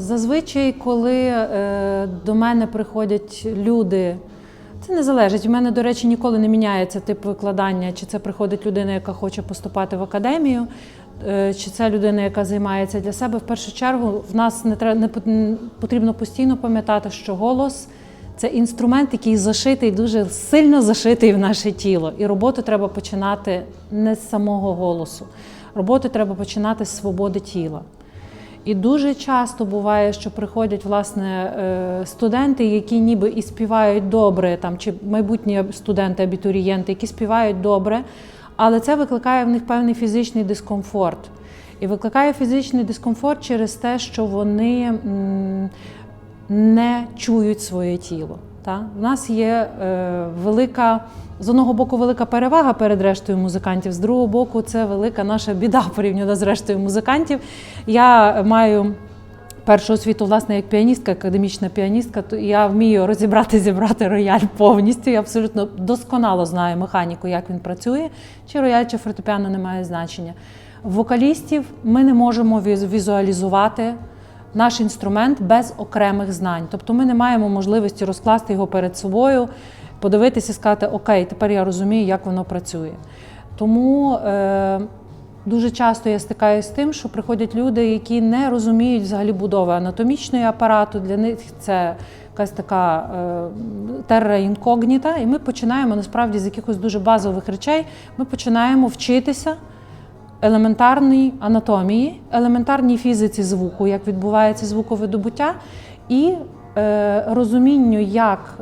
Зазвичай, коли е, до мене приходять люди, це не залежить. У мене, до речі, ніколи не міняється тип викладання, чи це приходить людина, яка хоче поступати в академію, е, чи це людина, яка займається для себе. В першу чергу в нас не треба не потрібно постійно пам'ятати, що голос це інструмент, який зашитий, дуже сильно зашитий в наше тіло. І роботу треба починати не з самого голосу. Роботу треба починати з свободи тіла. І дуже часто буває, що приходять власне е, студенти, які ніби і співають добре, там чи майбутні студенти, абітурієнти, які співають добре, але це викликає в них певний фізичний дискомфорт. І викликає фізичний дискомфорт через те, що вони не чують своє тіло. Та? У нас є е, велика, з одного боку, велика перевага перед рештою музикантів, з другого боку, це велика наша біда порівняно з рештою музикантів. Я маю першу освіту, власне, як піаністка, академічна піаністка, то я вмію розібрати, зібрати рояль повністю. Я абсолютно досконало знаю механіку, як він працює. Чи рояль, чи фортепіано не має значення. Вокалістів ми не можемо візуалізувати наш інструмент без окремих знань. Тобто ми не маємо можливості розкласти його перед собою, подивитися і сказати, окей, тепер я розумію, як воно працює. Тому е, дуже часто я стикаюся з тим, що приходять люди, які не розуміють взагалі будови анатомічної апарату. Для них це якась така е, терра інкогніта, і ми починаємо насправді з якихось дуже базових речей. Ми починаємо вчитися елементарній анатомії, елементарній фізиці звуку, як відбувається звуковидобуття, і е, розумінню, як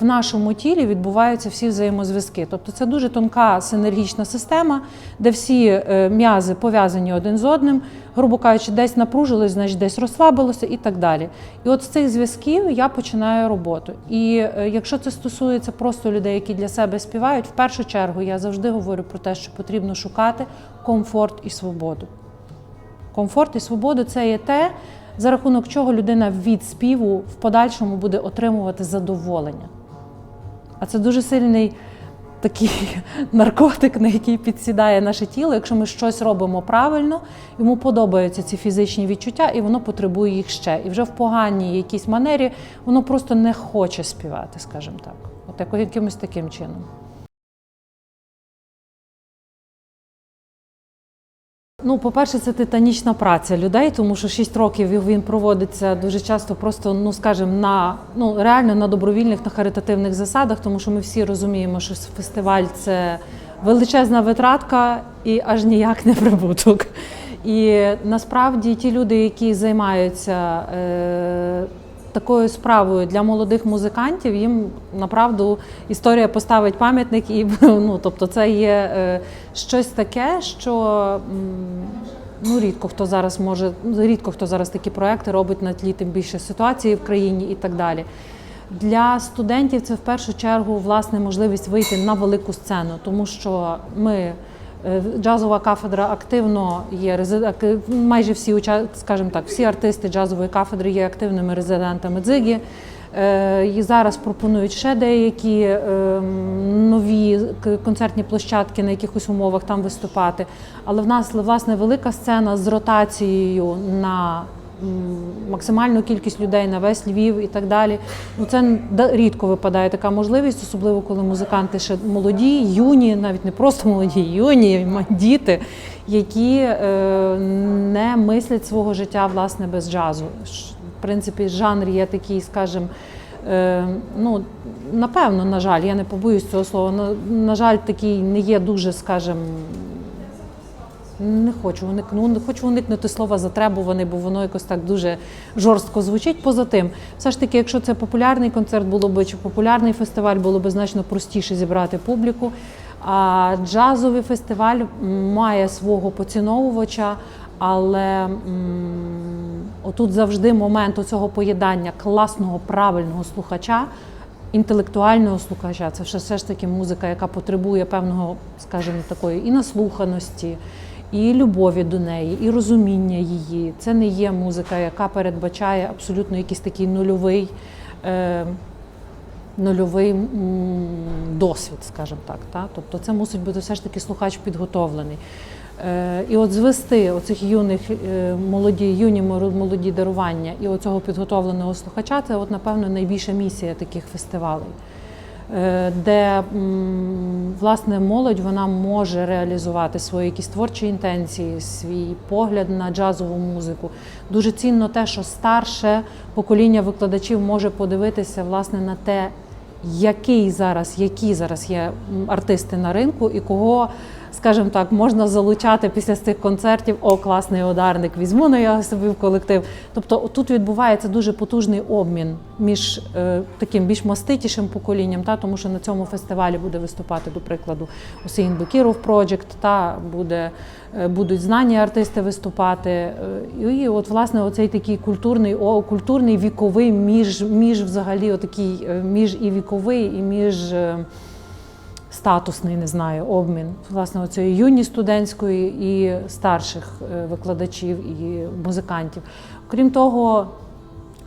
в нашому тілі відбуваються всі взаємозв'язки. Тобто це дуже тонка синергічна система, де всі е, м'язи пов'язані один з одним, грубо кажучи, десь напружилось, значить десь розслабилося і так далі. І от з цих зв'язків я починаю роботу. І е, якщо це стосується просто людей, які для себе співають, в першу чергу я завжди говорю про те, що потрібно шукати комфорт і свободу. Комфорт і свободу це є те, за рахунок чого людина від співу в подальшому буде отримувати задоволення. А це дуже сильний такий наркотик, на який підсідає наше тіло. Якщо ми щось робимо правильно, йому подобаються ці фізичні відчуття, і воно потребує їх ще. І вже в поганій якійсь манері воно просто не хоче співати, скажімо так. От якимось таким чином. Ну, по-перше, це титанічна праця людей, тому що 6 років він проводиться дуже часто просто, ну скажімо, на ну реально на добровільних, на харитативних засадах, тому що ми всі розуміємо, що фестиваль це величезна витратка і аж ніяк не прибуток. І насправді ті люди, які займаються е, такою справою для молодих музикантів, їм направду історія поставить пам'ятник, і ну, тобто це є е, щось таке, що ну, рідко хто зараз може, рідко хто зараз такі проекти робить на тлі тим більше ситуації в країні і так далі. Для студентів це в першу чергу власне можливість вийти на велику сцену, тому що ми. Е, Джазова кафедра активно є майже всі скажімо так, всі артисти джазової кафедри є активними резидентами дзигі. Е, І зараз пропонують ще деякі ем, нові концертні площадки на якихось умовах там виступати. Але в нас власне велика сцена з ротацією на максимальну кількість людей на весь Львів і так далі. Ну це рідко випадає така можливість, особливо коли музиканти ще молоді, юні, навіть не просто молоді, юні, діти, які е, не мислять свого життя власне без джазу. В принципі, жанр є такий, скажімо, Е, ну, напевно, на жаль, я не побоюсь цього слова. На, на жаль, такий не є дуже, скажімо, не хочу уникну, не хочу уникнути слова затребуваний, бо воно якось так дуже жорстко звучить. Поза тим, все ж таки, якщо це популярний концерт, було би чи популярний фестиваль, було б значно простіше зібрати публіку. А джазовий фестиваль має свого поціновувача, але м, отут завжди момент цього поєднання класного, правильного слухача. Інтелектуального слухача це все ж таки музика, яка потребує певного, скажімо, такої і наслуханості, і любові до неї, і розуміння її. Це не є музика, яка передбачає абсолютно якийсь такий нульовий, е, нульовий досвід, скажімо так. Та? Тобто це мусить бути все ж таки слухач підготовлений. Е, І от звести оцих юних е, молоді, юні молоді дарування і оцього підготовленого слухача це, от, напевно, найбільша місія таких фестивалей. Е, Де власне молодь вона може реалізувати свої якісь творчі інтенції, свій погляд на джазову музику. Дуже цінно те, що старше покоління викладачів може подивитися власне на те, який зараз, які зараз є артисти на ринку і кого, скажімо так, можна залучати після цих концертів. О, класний ударник, візьму на я собі в колектив. Тобто тут відбувається дуже потужний обмін між е, таким більш маститішим поколінням, та тому що на цьому фестивалі буде виступати, до прикладу, Усейн Бекіров Project, та буде, е, будуть знані артисти виступати. Е, І от власне оцей такий культурний, о, культурний віковий між, між взагалі отакий, е, між і віковий, і між. Статусний, не знаю, обмін власне оцієї юні студентської і старших е, викладачів і музикантів. Крім того,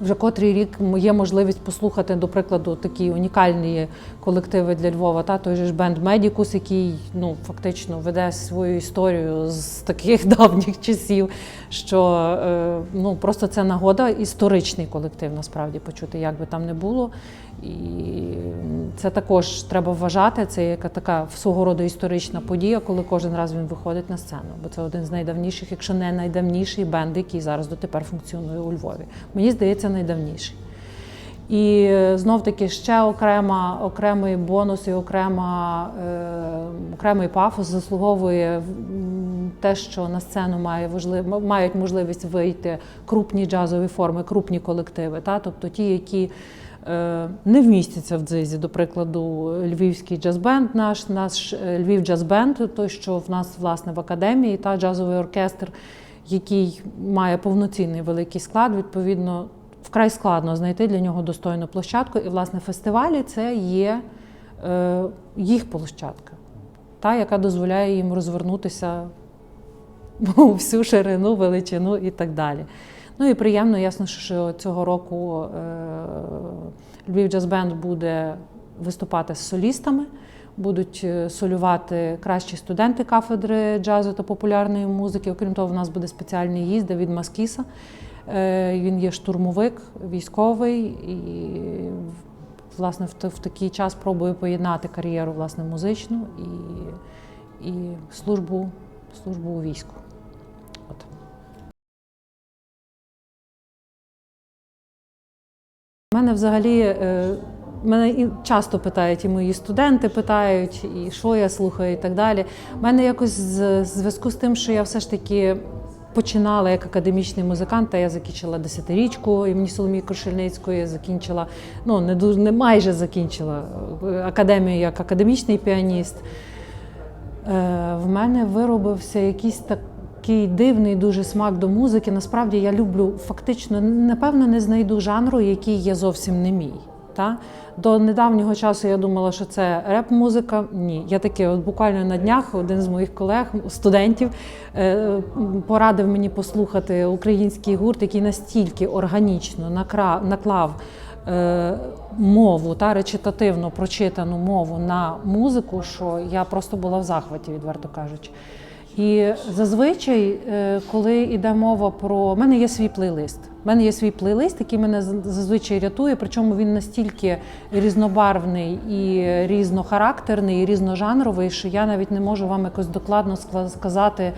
вже котрий рік є можливість послухати, до прикладу, такі унікальні колективи для Львова. Та той же ж бенд Медікус, який ну фактично веде свою історію з таких давніх часів, що е, ну просто це нагода, історичний колектив насправді почути, як би там не було. І це також треба вважати. Це яка така свого роду історична подія, коли кожен раз він виходить на сцену. Бо це один з найдавніших, якщо не найдавніший бенд, який зараз дотепер функціонує у Львові. Мені здається, найдавніший. І знов таки ще окрема, окремий бонус і окрема, е, окремий пафос заслуговує те, що на сцену має важлив, мають можливість вийти крупні джазові форми, крупні колективи. Та? Тобто ті, які е, не вмістяться в дзизі, до прикладу, львівський джаз-бенд, наш, наш е, Львів джаз-бенд, той, що в нас власне в академії, та джазовий оркестр, який має повноцінний великий склад, відповідно вкрай складно знайти для нього достойну площадку. І, власне, фестивалі це є е, їх площадка, та, яка дозволяє їм розвернутися у всю ширину, величину і так далі. Ну і приємно, ясно, що цього року е, Львів Джаз Бенд буде виступати з солістами. Будуть е, солювати кращі студенти кафедри джазу та популярної музики. Окрім того, в нас буде спеціальний їзд Давід Маскіса. Е, Він є штурмовик, військовий і власне в, такий час пробує поєднати кар'єру власне музичну і, і службу, службу у війську. У мене взагалі е, мене і часто питають, і мої студенти питають, і що я слухаю, і так далі. У мене якось в зв'язку з тим, що я все ж таки починала як академічний музикант, та я закінчила десятирічку імені Соломії Крушельницької, закінчила, ну не дуже не майже закінчила е, академію як академічний піаніст. Е, В мене виробився якийсь такий дивний дуже смак до музики. Насправді я люблю фактично, напевно, не знайду жанру, який є зовсім не мій. Та? До недавнього часу я думала, що це реп-музика. Ні, я таки, от буквально на днях один з моїх колег, студентів, е, порадив мені послухати український гурт, який настільки органічно наклав е, мову та речитативно прочитану мову на музику, що я просто була в захваті, відверто кажучи. І зазвичай, е, коли йде мова про У мене є свій плейлист. У мене є свій плейлист, який мене зазвичай рятує, причому він настільки різнобарвний і різнохарактерний, і різножанровий, що я навіть не можу вам якось докладно сказати,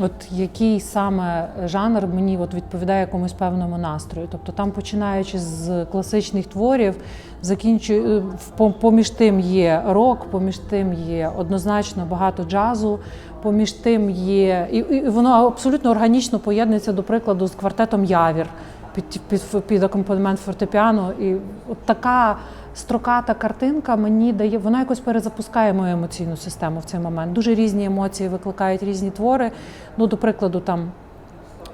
от який саме жанр мені от відповідає якомусь певному настрою. Тобто там, починаючи з класичних творів, закінчую е, поміж тим є рок, поміж тим є однозначно багато джазу, поміж тим є і, і воно абсолютно органічно поєднується, до прикладу, з квартетом Явір під, під, під акомпанемент фортепіано. І от така строката картинка мені дає, вона якось перезапускає мою емоційну систему в цей момент. Дуже різні емоції викликають різні твори. Ну, до прикладу, там.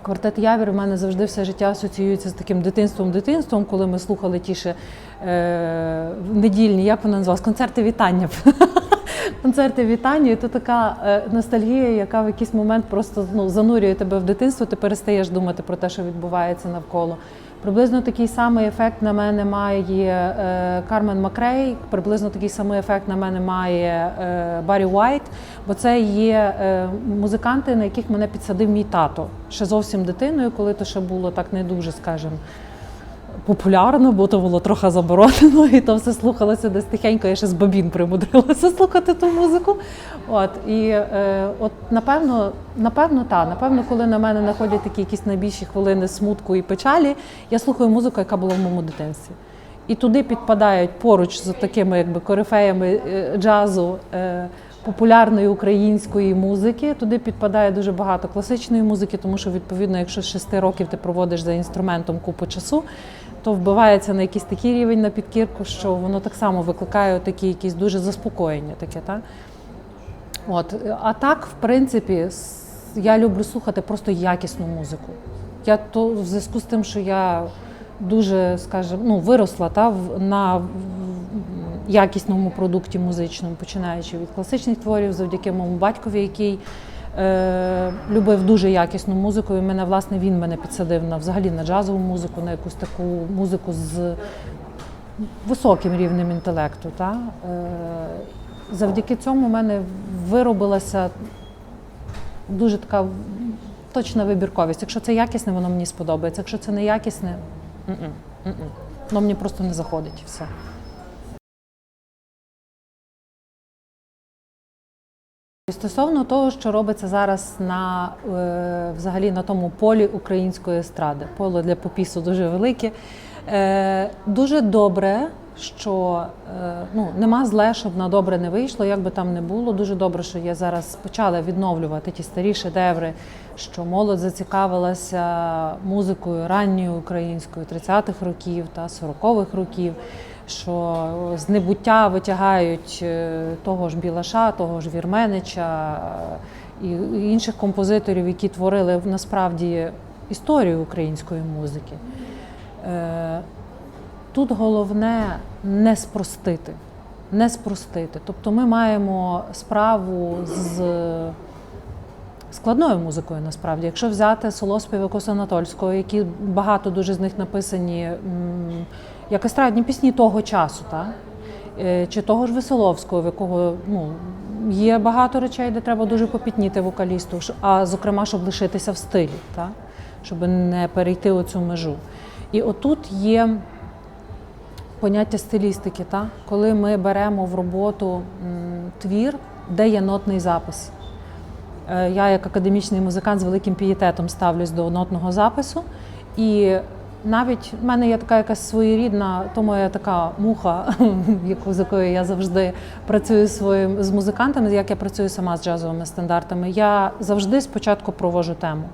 Квартет Явір у мене завжди все життя асоціюється з таким дитинством-дитинством, коли ми слухали ті ще е, недільні, як вона називалась, концерти вітання. концерти вітання, і то така е, ностальгія, яка в якийсь момент просто ну, занурює тебе в дитинство, ти перестаєш думати про те, що відбувається навколо. Приблизно такий самий ефект на мене має е, Кармен Макрей, приблизно такий самий ефект на мене має е, Баррі Уайт, бо це є е, музиканти, на яких мене підсадив мій тато. Ще зовсім дитиною, коли то ще було так не дуже, скажімо, популярно, бо то було трохи заборонено, і то все слухалося десь тихенько. Я ще з бабін примудрилася слухати ту музику. От і е, от напевно, напевно, та напевно, коли на мене находять такі якісь найбільші хвилини смутку і печалі, я слухаю музику, яка була в моєму дитинстві. І туди підпадають поруч з такими якби корифеями е, джазу. Е, Популярної української музики туди підпадає дуже багато класичної музики, тому що відповідно, якщо з 6 років ти проводиш за інструментом купу часу, то вбивається на якийсь такий рівень на підкірку, що воно так само викликає такі якісь дуже заспокоєння. Таке, так? От. А так, в принципі, я люблю слухати просто якісну музику. Я то в зв'язку з тим, що я дуже, скажімо, ну, виросла та, на якісному продукті музичному, починаючи від класичних творів, завдяки моєму батькові, який е, любив дуже якісну музику. І мене, власне, він мене підсадив на взагалі на джазову музику, на якусь таку музику з високим рівнем інтелекту. Та? Е, завдяки цьому в мене виробилася дуже така точна вибірковість. Якщо це якісне, воно мені сподобається. Якщо це не якісне, м-м. воно мені просто не заходить і все. Стосовно того, що робиться зараз на е, взагалі на тому полі української естради, поле для попісу дуже велике. Е, дуже добре, що е, ну нема зле, щоб на добре не вийшло, як би там не було. Дуже добре, що я зараз почала відновлювати ті старі шедеври, що молодь зацікавилася музикою ранньою українською 30-х років та 40-х років що з небуття витягають е, того ж Білаша, того ж Вірменича е, і інших композиторів, які творили насправді історію української музики. Е, Тут головне не спростити. Не спростити. Тобто ми маємо справу з складною музикою насправді. Якщо взяти солоспіви Косанатольського, які багато дуже з них написані як естрадні пісні того часу, та? Е, чи того ж Веселовського, в якого ну, є багато речей, де треба дуже попітніти вокалісту, а зокрема, щоб лишитися в стилі, та? щоб не перейти оцю межу. І отут є поняття стилістики, та? коли ми беремо в роботу твір, де є нотний запис. Е, Я, як академічний музикант, з великим пієтетом ставлюсь до нотного запису. І навіть в мене є така якась своєрідна, тому я така муха, яку з якою я завжди працюю своїм з музикантами, як я працюю сама з джазовими стандартами. Я завжди спочатку провожу тему.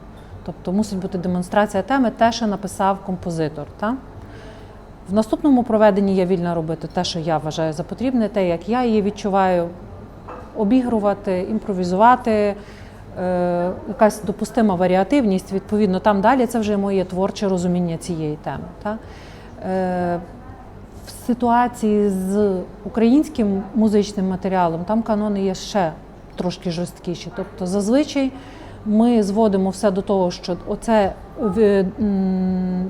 Тобто мусить бути демонстрація теми, те, що написав композитор. Та? В наступному проведенні я вільна робити те, що я вважаю за потрібне, те, як я її відчуваю, обігрувати, імпровізувати, якась допустима варіативність. Відповідно, там далі це вже моє творче розуміння цієї теми. Та? Е, в ситуації з українським музичним матеріалом там канони є ще трошки жорсткіші. Тобто, зазвичай ми зводимо все до того, що оце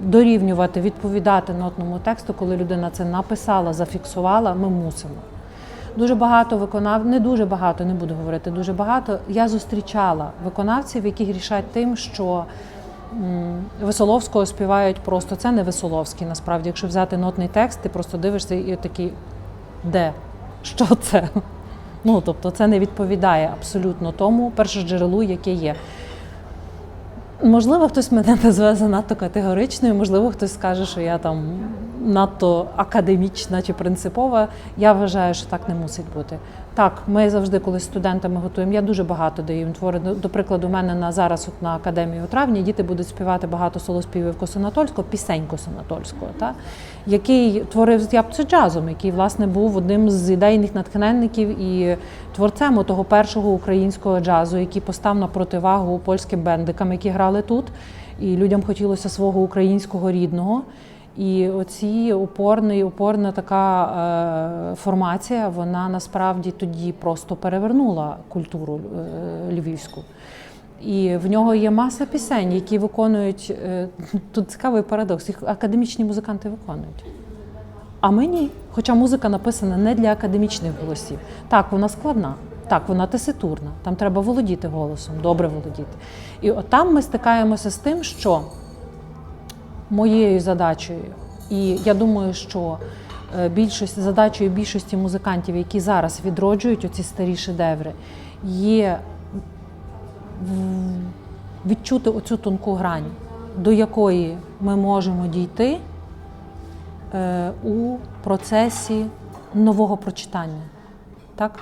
дорівнювати, відповідати нотному тексту, коли людина це написала, зафіксувала, ми мусимо. Дуже багато виконав, не дуже багато, не буду говорити дуже багато. Я зустрічала виконавців, які грішать тим, що м, Веселовського співають просто. Це не Веселовський, насправді. Якщо взяти нотний текст, ти просто дивишся і такий, де? Що це? Ну, тобто, це не відповідає абсолютно тому першоджерелу, яке є. Можливо, хтось мене назве занадто категоричною, можливо, хтось скаже, що я там надто академічна чи принципова. Я вважаю, що так не мусить бути. Так, ми завжди, коли з студентами готуємо, я дуже багато даю їм твори. До прикладу, у мене на зараз, от на академії у травні, діти будуть співати багато солоспівів Косонатольського, пісень Косонатольського, та? який творив з Япце джазом, який власне був одним з ідейних натхненників і творцем того першого українського джазу, який постав на противагу польським бендикам, які грали тут. І людям хотілося свого українського рідного. І оці упорний, упорна така е, формація, вона насправді тоді просто перевернула культуру е, львівську. І в нього є маса пісень, які виконують е, тут цікавий парадокс. Їх академічні музиканти виконують. А ми ні. Хоча музика написана не для академічних голосів. Так, вона складна, так, вона теситурна. Там треба володіти голосом, добре володіти. І от там ми стикаємося з тим, що моєю задачею, і я думаю, що е, більшість задачею більшості музикантів, які зараз відроджують оці старі шедеври, є відчути оцю тонку грань, до якої ми можемо дійти е, у процесі нового прочитання. Так?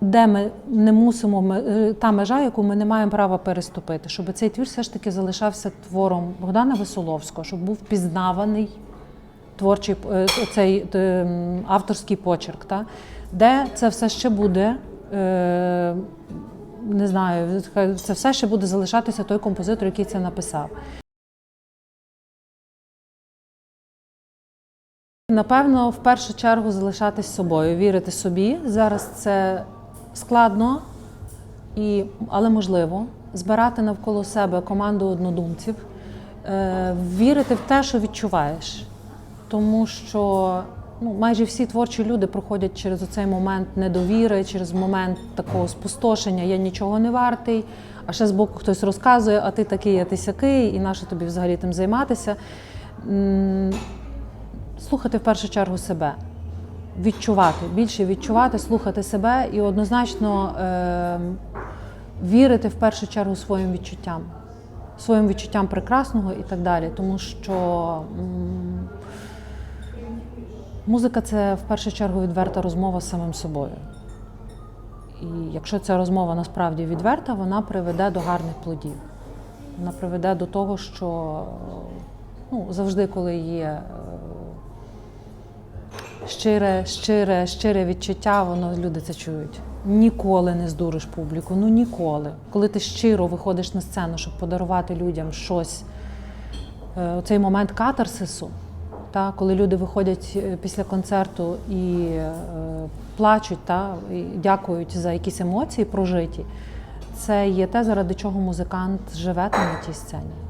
Де ми не мусимо, е, та межа, яку ми не маємо права переступити, щоб цей твір все ж таки залишався твором Богдана Веселовського, щоб був пізнаваний творчий е, цей авторський почерк, та? де це все ще буде. Е, не знаю, це все ще буде залишатися той композитор, який це написав. Напевно, в першу чергу залишатись собою, вірити собі. Зараз це складно, і, але можливо. Збирати навколо себе команду однодумців, е, вірити в те, що відчуваєш. Тому що ну, майже всі творчі люди проходять через цей момент недовіри, через момент такого спустошення, я нічого не вартий, а ще збоку хтось розказує, а ти такий, а ти сякий, і нащо тобі взагалі тим займатися. Слухати в першу чергу себе, відчувати, більше відчувати, слухати себе і однозначно е, вірити в першу чергу своїм відчуттям, своїм відчуттям прекрасного і так далі. Тому що м, музика це в першу чергу відверта розмова з самим собою. І якщо ця розмова насправді відверта, вона приведе до гарних плодів. Вона приведе до того, що ну, завжди, коли є щире, щире, щире відчуття, воно люди це чують. Ніколи не здуриш публіку, ну ніколи. Коли ти щиро виходиш на сцену, щоб подарувати людям щось, е, оцей момент катарсису, та, коли люди виходять е, після концерту і е, плачуть, та, і дякують за якісь емоції прожиті, це є те, заради чого музикант живе там на тій сцені.